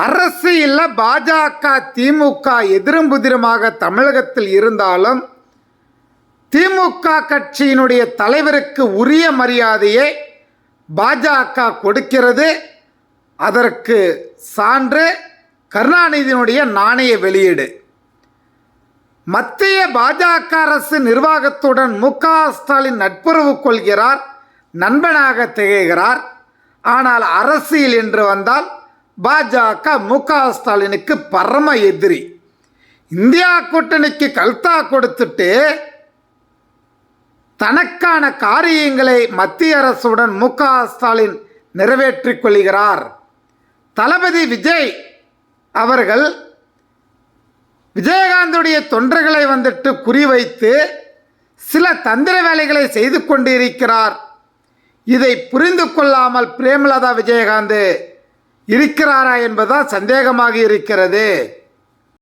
அரசு பாஜக திமுக எதிரும்புதிருமாக தமிழகத்தில் இருந்தாலும் திமுக கட்சியினுடைய தலைவருக்கு உரிய மரியாதையை பாஜக கொடுக்கிறது. அதற்கு சான்று கருணாநிதியினுடைய நாணய வெளியீடு. மத்திய பாஜக அரசு நிர்வாகத்துடன் மு க ஸ்டாலின் நட்புறவு கொள்கிறார் நண்பனாக திகழ்கிறார். ஆனால் அரசியல் என்று வந்தால் பாஜக மு க ஸ்டாலினுக்கு பரம எதிரி. இந்தியா கூட்டணிக்கு கல்தா கொடுத்துட்டு தனக்கான காரியங்களை மத்திய அரசுடன் மு க ஸ்டாலின் நிறைவேற்றிக் கொள்கிறார். தளபதி விஜய் அவர்கள் விஜயகாந்துடைய தொண்டர்களை வந்துட்டு குறிவைத்து சில தந்திர வேலைகளை செய்து கொண்டிருக்கிறார். இதை புரிந்து கொள்ளாமல் பிரேமலதா விஜயகாந்த் இருக்கிறாரா என்பதுதான் சந்தேகமாக இருக்கிறது.